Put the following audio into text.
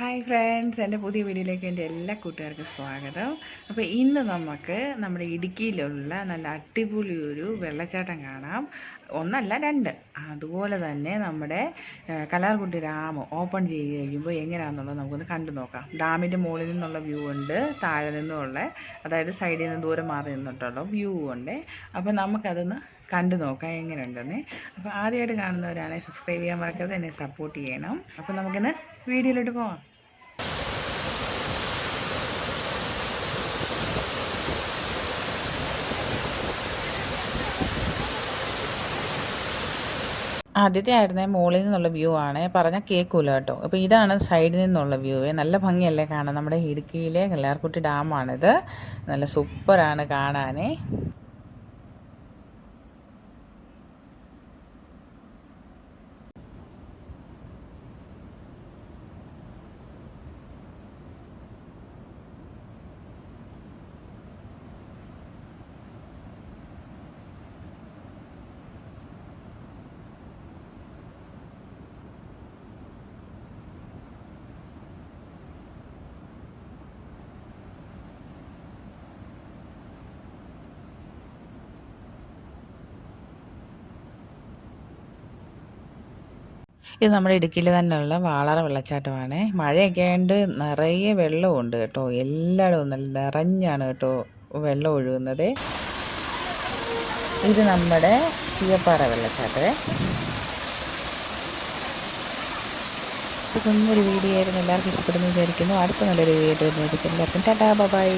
Hi friends എന്റെ പുതിയ വീഡിയോയിലേക്ക് എന്റെ എല്ലാ കൂട്ടുകാർക്കും സ്വാഗതം. അപ്പോൾ ഇന്ന് നമുക്ക് നമ്മുടെ ഇടുക്കിയിലുള്ള നല്ല അടിപൊളി ഒരു വെള്ളച്ചാട്ടം കാണാം. ഒന്നല്ല രണ്ട്. അതുപോലെ തന്നെ നമ്മുടെ കലാർകുട്ടി ഡാം ഓപ്പൺ ചെയ്ത് കഴിയുമ്പോൾ എങ്ങനെയാണെന്നുള്ളത് നമുക്കൊന്ന് കണ്ടു നോക്കാം. ഡാമിന്റെ മുകളിൽ നിന്നുള്ള വ്യൂ ഉണ്ട് താഴെ നിന്നുമുള്ള അതായത് സൈഡിൽ നിന്ന് ദൂരം മാറി നിന്നിട്ടുള്ള വ്യൂ ഉണ്ട്. അപ്പോൾ നമുക്കതൊന്ന് കണ്ടു നോക്കാം എങ്ങനെയുണ്ടെന്ന്. അപ്പോൾ ആദ്യമായിട്ട് കാണുന്നവരാണെങ്കിൽ സബ്സ്ക്രൈബ് ചെയ്യാൻ മറക്കരുത് എന്നെ സപ്പോർട്ട് ചെയ്യണം. അപ്പോൾ നമുക്കിന്ന് വീഡിയോയിലോട്ട് പോവാം. ആദ്യത്തെ ആയിരുന്നേ മുകളിൽ നിന്നുള്ള വ്യൂ ആണ്. പറഞ്ഞാൽ കേൾക്കൂല കേട്ടോ. അപ്പോൾ ഇതാണ് സൈഡിൽ നിന്നുള്ള വ്യൂ നല്ല ഭംഗിയല്ലേ കാണാൻ. നമ്മുടെ ഇടുക്കിയിലെ കല്ലാർക്കുട്ടി ഡാമാണിത്. നല്ല സൂപ്പറാണ് കാണാനേ. ഇത് നമ്മുടെ ഇടുക്കിയിൽ തന്നെയുള്ള വാളറ വെള്ളച്ചാട്ടമാണ്. മഴയൊക്കെ ആയതുകൊണ്ട് നിറയെ വെള്ളമുണ്ട് കേട്ടോ. എല്ലായിടവും നല്ല നിറഞ്ഞാണ് കേട്ടോ വെള്ളം ഒഴുകുന്നത്. ഇത് നമ്മുടെ ചീയപ്പാറ വെള്ളച്ചാട്ടമേ. ഒരു വീഡിയോ ആയിരുന്നു. എല്ലാവർക്കും ഇഷ്ടപ്പെടുന്നു വിചാരിക്കുന്നു. അടുത്ത നല്ലൊരു വീഡിയോ ആയിട്ട് എല്ലാവർക്കും ടാറ്റാ ബൈ.